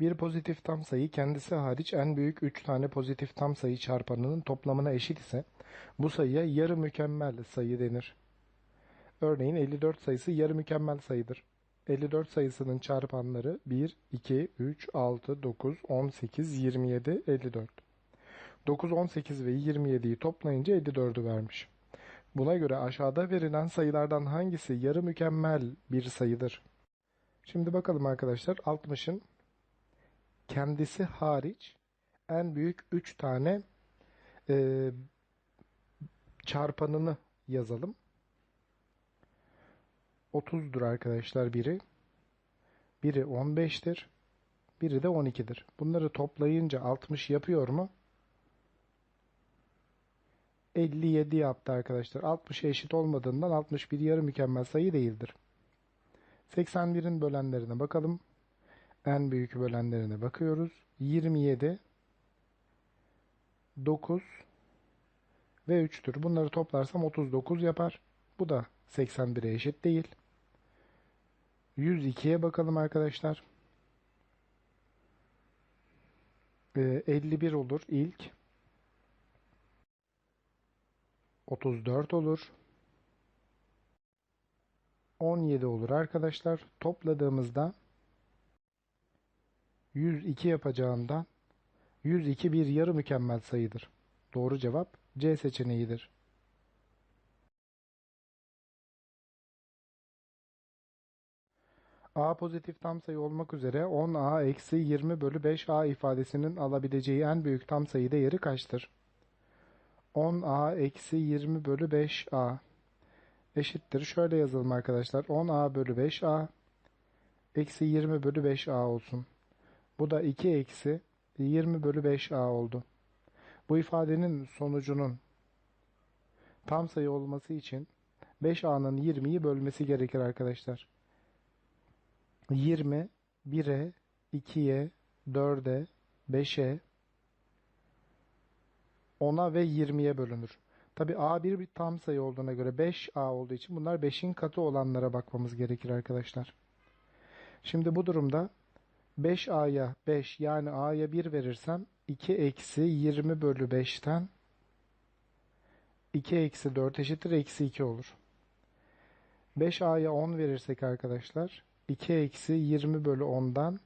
Bir pozitif tam sayı kendisi hariç en büyük 3 tane pozitif tam sayı çarpanının toplamına eşit ise bu sayıya yarı mükemmel sayı denir. Örneğin 54 sayısı yarı mükemmel sayıdır. 54 sayısının çarpanları 1, 2, 3, 6, 9, 18, 27, 54. 9, 18 ve 27'yi toplayınca 54'ü vermiş. Buna göre aşağıda verilen sayılardan hangisi yarı mükemmel bir sayıdır? Şimdi bakalım arkadaşlar 60'ın kendisi hariç en büyük 3 tane e, çarpanını yazalım. 30'dur arkadaşlar biri. Biri 15'tir. Biri de 12'dir. Bunları toplayınca 60 yapıyor mu? 57 yaptı arkadaşlar. 60'a eşit olmadığından 61 yarı mükemmel sayı değildir. 81'in bölenlerine bakalım. En büyük bölenlerine bakıyoruz. 27, 9 ve 3'tür. Bunları toplarsam 39 yapar. Bu da 81'e eşit değil. 102'ye bakalım arkadaşlar. Ee, 51 olur ilk. 34 olur. 17 olur arkadaşlar. Topladığımızda 102 yapacağından 102 bir yarı mükemmel sayıdır. Doğru cevap C seçeneğidir. A pozitif tam sayı olmak üzere 10A eksi 20 bölü 5A ifadesinin alabileceği en büyük tam sayı değeri kaçtır? 10A eksi 20 bölü 5A eşittir. Şöyle yazalım arkadaşlar. 10A bölü 5A eksi 20 bölü 5A olsun. Bu da 2 eksi 20 bölü 5A oldu. Bu ifadenin sonucunun tam sayı olması için 5A'nın 20'yi bölmesi gerekir arkadaşlar. 20 1'e, 2'ye, 4'e, 5'e, 10'a ve 20'ye bölünür. Tabi A1 bir tam sayı olduğuna göre 5A olduğu için bunlar 5'in katı olanlara bakmamız gerekir arkadaşlar. Şimdi bu durumda 5A'ya 5 yani A'ya 1 verirsem 2 eksi 20 bölü 5'ten 2 eksi 4 eşittir eksi 2 olur. 5A'ya 10 verirsek arkadaşlar 2 eksi 20 bölü 10'dan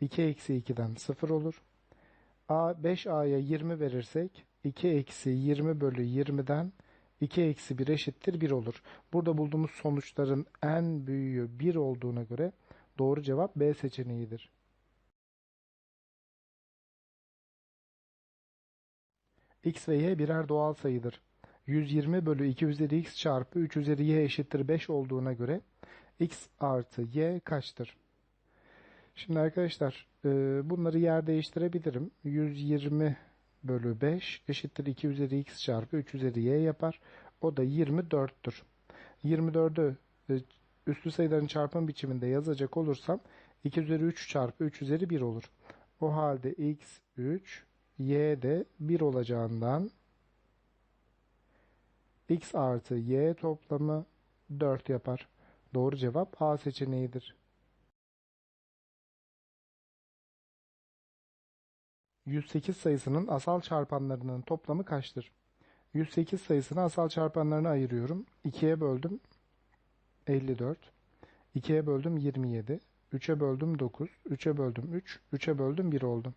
2 eksi 2'den 0 olur. A 5A'ya 20 verirsek 2 eksi 20 bölü 20'den 2 eksi 1 eşittir 1 olur. Burada bulduğumuz sonuçların en büyüğü 1 olduğuna göre doğru cevap B seçeneğidir. x ve y birer doğal sayıdır. 120 bölü 2 üzeri x çarpı 3 üzeri y eşittir 5 olduğuna göre x artı y kaçtır? Şimdi arkadaşlar e, bunları yer değiştirebilirim. 120 bölü 5 eşittir 2 üzeri x çarpı 3 üzeri y yapar. O da 24'tür. 24'ü üslü sayıların çarpım biçiminde yazacak olursam 2 üzeri 3 çarpı 3 üzeri 1 olur. O halde x 3, y de 1 olacağından x artı y toplamı 4 yapar. Doğru cevap A seçeneğidir. 108 sayısının asal çarpanlarının toplamı kaçtır? 108 sayısını asal çarpanlarına ayırıyorum. 2'ye böldüm 54. 2'ye böldüm 27. 3'e böldüm 9. 3'e böldüm 3. 3'e böldüm 1 oldu.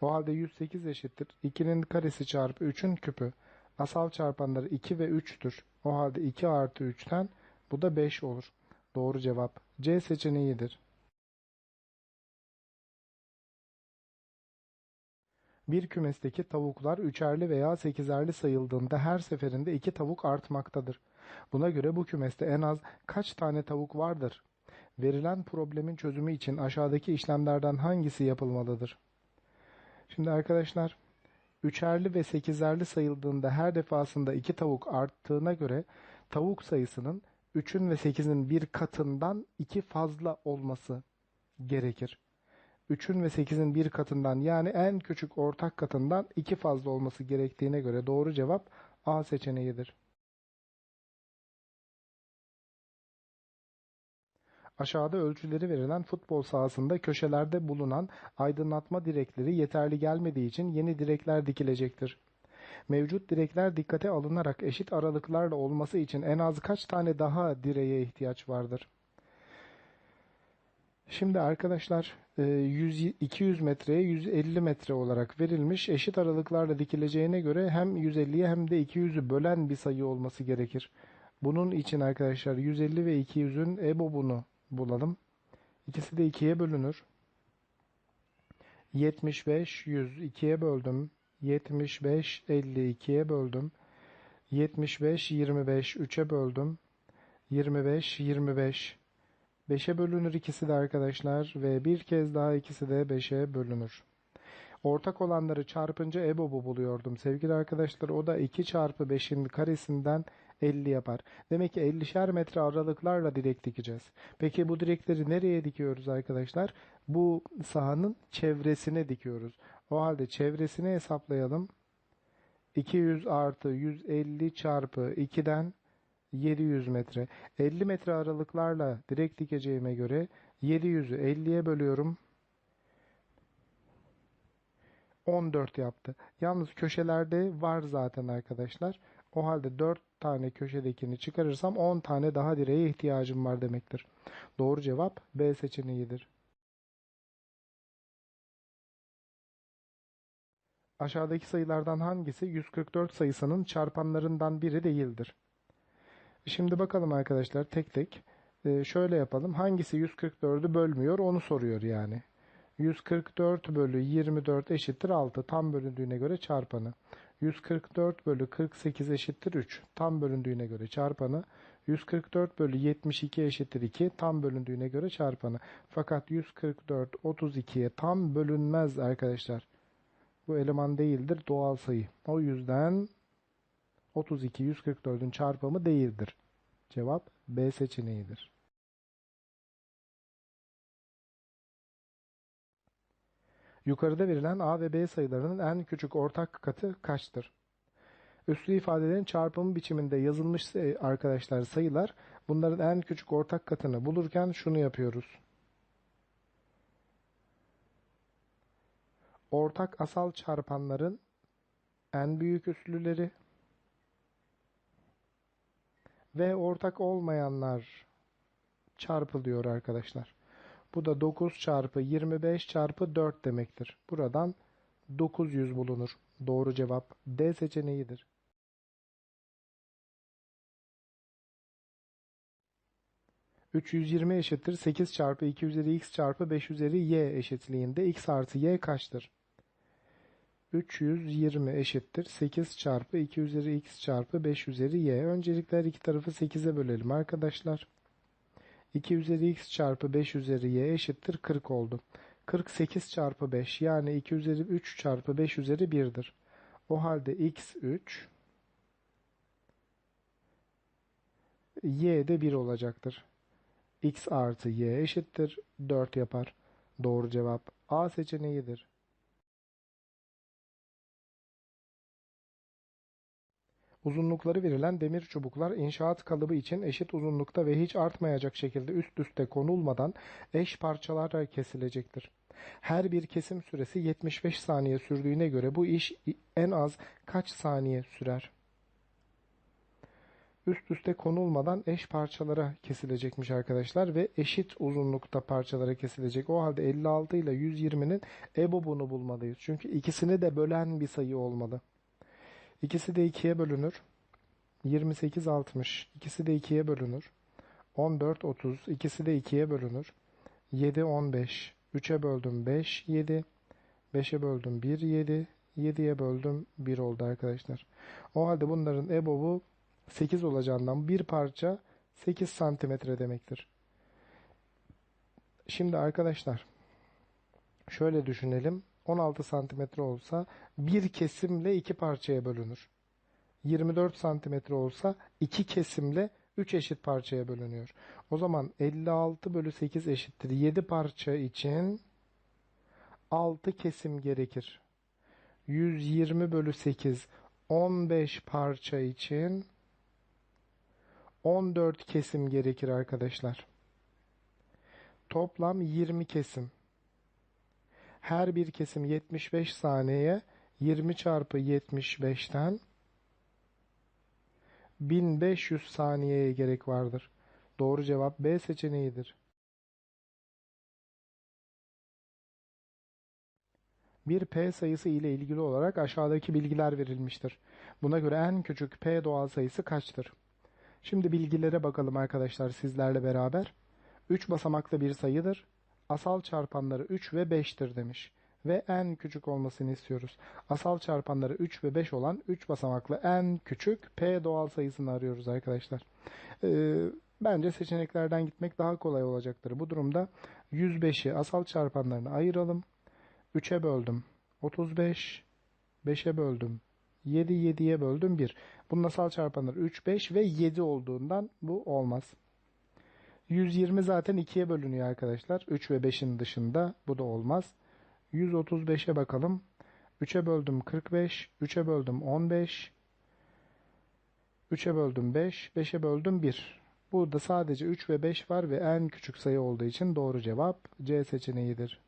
O halde 108 eşittir. 2'nin karesi çarpı 3'ün küpü. Asal çarpanları 2 ve 3'tür. O halde 2 artı 3'ten bu da 5 olur. Doğru cevap C seçeneğidir. Bir kümesteki tavuklar üçerli veya sekizerli sayıldığında her seferinde iki tavuk artmaktadır. Buna göre bu kümeste en az kaç tane tavuk vardır? Verilen problemin çözümü için aşağıdaki işlemlerden hangisi yapılmalıdır? Şimdi arkadaşlar, üçerli ve sekizerli sayıldığında her defasında iki tavuk arttığına göre tavuk sayısının 3'ün ve 8'in bir katından 2 fazla olması gerekir. 3'ün ve 8'in bir katından yani en küçük ortak katından 2 fazla olması gerektiğine göre doğru cevap A seçeneğidir. Aşağıda ölçüleri verilen futbol sahasında köşelerde bulunan aydınlatma direkleri yeterli gelmediği için yeni direkler dikilecektir. Mevcut direkler dikkate alınarak eşit aralıklarla olması için en az kaç tane daha direğe ihtiyaç vardır? Şimdi arkadaşlar e, 100, 200 metreye 150 metre olarak verilmiş eşit aralıklarla dikileceğine göre hem 150'ye hem de 200'ü bölen bir sayı olması gerekir. Bunun için arkadaşlar 150 ve 200'ün EBOB'unu bulalım. İkisi de 2'ye bölünür. 75, 100 2'ye böldüm. 75, 50 2'ye böldüm. 75, 25 3'e böldüm. 25, 25 5'e bölünür ikisi de arkadaşlar ve bir kez daha ikisi de 5'e bölünür. Ortak olanları çarpınca EBOB'u buluyordum. Sevgili arkadaşlar o da 2 çarpı 5'in karesinden 50 yapar. Demek ki 50'şer metre aralıklarla direk dikeceğiz. Peki bu direkleri nereye dikiyoruz arkadaşlar? Bu sahanın çevresine dikiyoruz. O halde çevresini hesaplayalım. 200 artı 150 çarpı 2'den 700 metre. 50 metre aralıklarla direk dikeceğime göre 700'ü 50'ye bölüyorum. 14 yaptı. Yalnız köşelerde var zaten arkadaşlar. O halde 4 tane köşedekini çıkarırsam 10 tane daha direğe ihtiyacım var demektir. Doğru cevap B seçeneğidir. Aşağıdaki sayılardan hangisi 144 sayısının çarpanlarından biri değildir? Şimdi bakalım arkadaşlar tek tek. Ee, şöyle yapalım. Hangisi 144'ü bölmüyor onu soruyor yani. 144 bölü 24 eşittir 6. Tam bölündüğüne göre çarpanı. 144 bölü 48 eşittir 3. Tam bölündüğüne göre çarpanı. 144 bölü 72 eşittir 2. Tam bölündüğüne göre çarpanı. Fakat 144 32'ye tam bölünmez arkadaşlar. Bu eleman değildir doğal sayı. O yüzden 32 144'ün çarpımı değildir. Cevap B seçeneğidir. Yukarıda verilen A ve B sayılarının en küçük ortak katı kaçtır? Üslü ifadelerin çarpımı biçiminde yazılmış arkadaşlar sayılar bunların en küçük ortak katını bulurken şunu yapıyoruz. Ortak asal çarpanların en büyük üslüleri ve ortak olmayanlar çarpılıyor arkadaşlar. Bu da 9 çarpı 25 çarpı 4 demektir. Buradan 900 bulunur. Doğru cevap D seçeneğidir. ...320 eşittir 8 çarpı 2 üzeri x çarpı 5 üzeri y eşitliğinde x artı y kaçtır? 320 eşittir 8 çarpı 2 üzeri x çarpı 5 üzeri y. Öncelikle her iki tarafı 8'e bölelim arkadaşlar. 2 üzeri x çarpı 5 üzeri y eşittir 40 oldu. 48 çarpı 5 yani 2 üzeri 3 çarpı 5 üzeri 1'dir. O halde x 3 y de 1 olacaktır. x artı y eşittir 4 yapar. Doğru cevap A seçeneğidir. Uzunlukları verilen demir çubuklar inşaat kalıbı için eşit uzunlukta ve hiç artmayacak şekilde üst üste konulmadan eş parçalara kesilecektir. Her bir kesim süresi 75 saniye sürdüğüne göre bu iş en az kaç saniye sürer? Üst üste konulmadan eş parçalara kesilecekmiş arkadaşlar ve eşit uzunlukta parçalara kesilecek. O halde 56 ile 120'nin EBOB'unu bulmalıyız. Çünkü ikisini de bölen bir sayı olmalı. İkisi de 2'ye bölünür. 28 60. İkisi de 2'ye bölünür. 14 30. İkisi de 2'ye bölünür. 7 15. 3'e böldüm 5 7. 5'e böldüm 1 7. 7'ye böldüm 1 oldu arkadaşlar. O halde bunların EBOB'u 8 olacağından bir parça 8 santimetre demektir. Şimdi arkadaşlar şöyle düşünelim. 16 santimetre olsa bir kesimle iki parçaya bölünür. 24 santimetre olsa iki kesimle 3 eşit parçaya bölünüyor. O zaman 56 bölü 8 eşittir. 7 parça için 6 kesim gerekir. 120 bölü 8 15 parça için 14 kesim gerekir arkadaşlar. Toplam 20 kesim. Her bir kesim 75 saniyeye 20 çarpı 75'ten 1500 saniyeye gerek vardır. Doğru cevap B seçeneğidir. Bir P sayısı ile ilgili olarak aşağıdaki bilgiler verilmiştir. Buna göre en küçük P doğal sayısı kaçtır? Şimdi bilgilere bakalım arkadaşlar sizlerle beraber. 3 basamaklı bir sayıdır. Asal çarpanları 3 ve 5'tir demiş. Ve en küçük olmasını istiyoruz. Asal çarpanları 3 ve 5 olan 3 basamaklı en küçük P doğal sayısını arıyoruz arkadaşlar. Ee, bence seçeneklerden gitmek daha kolay olacaktır. Bu durumda 105'i asal çarpanlarına ayıralım. 3'e böldüm 35, 5'e böldüm 7, 7'ye böldüm 1. Bunun asal çarpanları 3, 5 ve 7 olduğundan bu olmaz. 120 zaten 2'ye bölünüyor arkadaşlar. 3 ve 5'in dışında bu da olmaz. 135'e bakalım. 3'e böldüm 45, 3'e böldüm 15, 3'e böldüm 5, 5'e böldüm 1. Burada sadece 3 ve 5 var ve en küçük sayı olduğu için doğru cevap C seçeneğidir.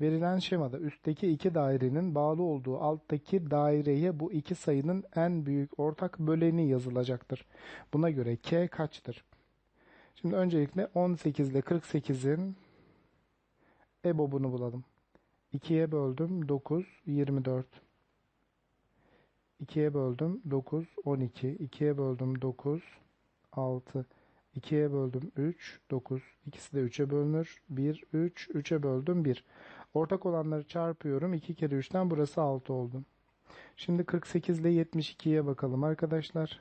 Verilen şemada üstteki iki dairenin bağlı olduğu alttaki daireye bu iki sayının en büyük ortak böleni yazılacaktır. Buna göre k kaçtır? Şimdi öncelikle 18 ile 48'in EBOB'unu bulalım. 2'ye böldüm 9, 24. 2'ye böldüm 9, 12. 2'ye böldüm 9, 6. 2'ye böldüm 3, 9. İkisi de 3'e bölünür. 1, 3, 3'e böldüm 1. Ortak olanları çarpıyorum. 2 kere 3'ten burası 6 oldu. Şimdi 48 ile 72'ye bakalım arkadaşlar.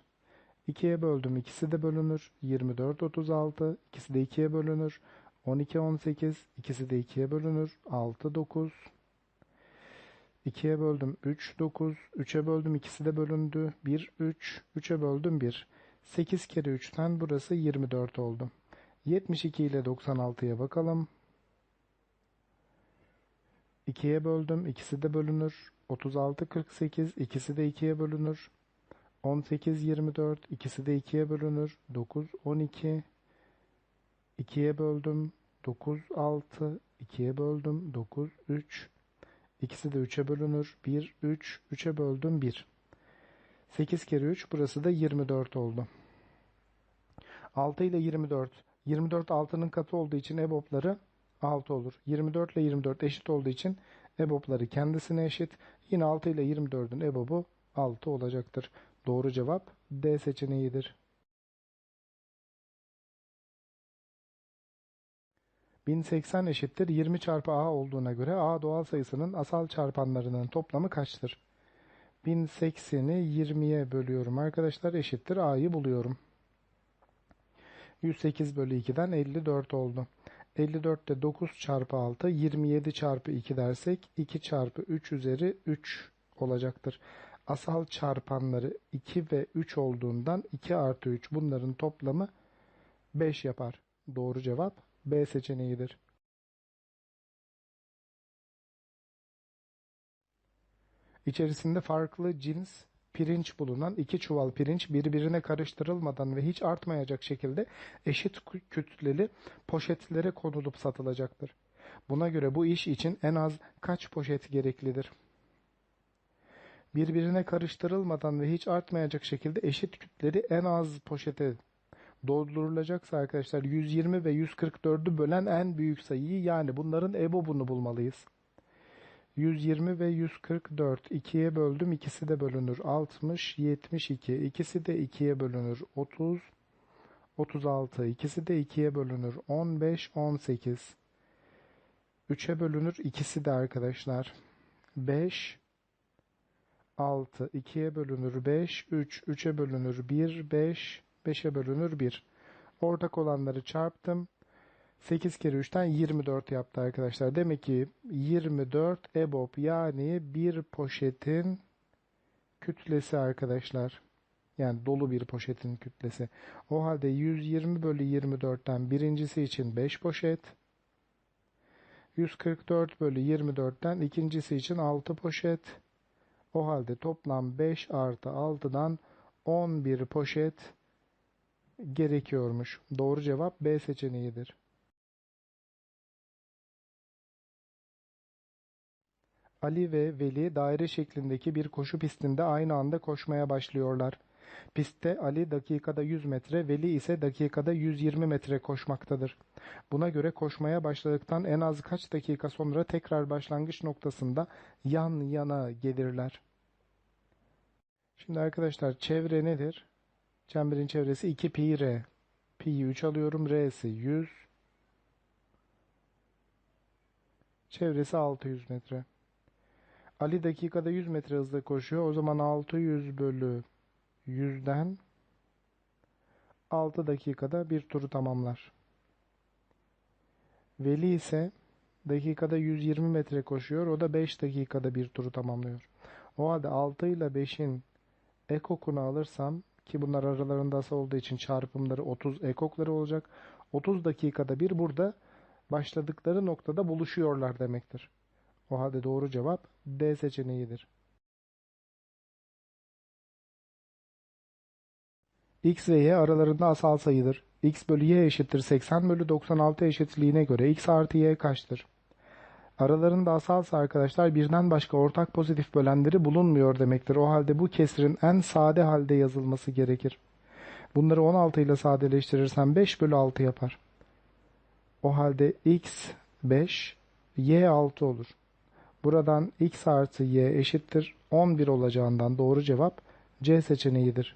2'ye böldüm. İkisi de bölünür. 24, 36. İkisi de 2'ye bölünür. 12, 18. İkisi de 2'ye bölünür. 6, 9. 2'ye böldüm 3, 9. 3'e böldüm ikisi de bölündü. 1, 3. 3'e böldüm 1. 8 kere 3'ten burası 24 oldu. 72 ile 96'ya bakalım. 2'ye böldüm. İkisi de bölünür. 36, 48. ikisi de 2'ye bölünür. 18, 24. ikisi de 2'ye bölünür. 9, 12. 2'ye böldüm. 9, 6. 2'ye böldüm. 9, 3. İkisi de 3'e bölünür. 1, 3. 3'e böldüm. 1. 8 kere 3. Burası da 24 oldu. 6 ile 24. 24 6'nın katı olduğu için EBOB'ları 6 olur. 24 ile 24 eşit olduğu için EBOB'ları kendisine eşit. Yine 6 ile 24'ün EBOB'u 6 olacaktır. Doğru cevap D seçeneğidir. 1080 eşittir 20 çarpı A olduğuna göre A doğal sayısının asal çarpanlarının toplamı kaçtır? 1080'i 20'ye bölüyorum arkadaşlar eşittir A'yı buluyorum. 108 bölü 2'den 54 oldu. 54'te 9 çarpı 6 27 çarpı 2 dersek 2 çarpı 3 üzeri 3 olacaktır. Asal çarpanları 2 ve 3 olduğundan 2 artı 3 bunların toplamı 5 yapar. Doğru cevap B seçeneğidir. İçerisinde farklı cins pirinç bulunan iki çuval pirinç birbirine karıştırılmadan ve hiç artmayacak şekilde eşit kütleli poşetlere konulup satılacaktır. Buna göre bu iş için en az kaç poşet gereklidir? Birbirine karıştırılmadan ve hiç artmayacak şekilde eşit kütleri en az poşete doldurulacaksa arkadaşlar 120 ve 144'ü bölen en büyük sayıyı yani bunların EBOB'unu bulmalıyız. 120 ve 144 2'ye böldüm ikisi de bölünür. 60 72 ikisi de 2'ye bölünür. 30 36 ikisi de 2'ye bölünür. 15 18 3'e bölünür ikisi de arkadaşlar. 5 6 2'ye bölünür 5 3 3'e bölünür 1 5 5'e bölünür 1 ortak olanları çarptım 8 kere 3'ten 24 yaptı arkadaşlar. Demek ki 24 EBOB yani bir poşetin kütlesi arkadaşlar. Yani dolu bir poşetin kütlesi. O halde 120 bölü 24'ten birincisi için 5 poşet. 144 bölü 24'ten ikincisi için 6 poşet. O halde toplam 5 artı 6'dan 11 poşet gerekiyormuş. Doğru cevap B seçeneğidir. Ali ve Veli daire şeklindeki bir koşu pistinde aynı anda koşmaya başlıyorlar. Pistte Ali dakikada 100 metre, Veli ise dakikada 120 metre koşmaktadır. Buna göre koşmaya başladıktan en az kaç dakika sonra tekrar başlangıç noktasında yan yana gelirler. Şimdi arkadaşlar çevre nedir? Çemberin çevresi 2 pi r. Pi'yi 3 alıyorum. R'si 100. Çevresi 600 metre. Ali dakikada 100 metre hızla koşuyor. O zaman 600 bölü 100'den 6 dakikada bir turu tamamlar. Veli ise dakikada 120 metre koşuyor. O da 5 dakikada bir turu tamamlıyor. O halde 6 ile 5'in ekokunu alırsam ki bunlar aralarında asal olduğu için çarpımları 30 ekokları olacak. 30 dakikada bir burada başladıkları noktada buluşuyorlar demektir. O halde doğru cevap D seçeneğidir. X ve Y aralarında asal sayıdır. X bölü Y eşittir 80 bölü 96 eşitliğine göre X artı Y kaçtır? Aralarında asalsa arkadaşlar birden başka ortak pozitif bölenleri bulunmuyor demektir. O halde bu kesrin en sade halde yazılması gerekir. Bunları 16 ile sadeleştirirsem 5 bölü 6 yapar. O halde x 5, y 6 olur. Buradan x artı y eşittir 11 olacağından doğru cevap C seçeneğidir.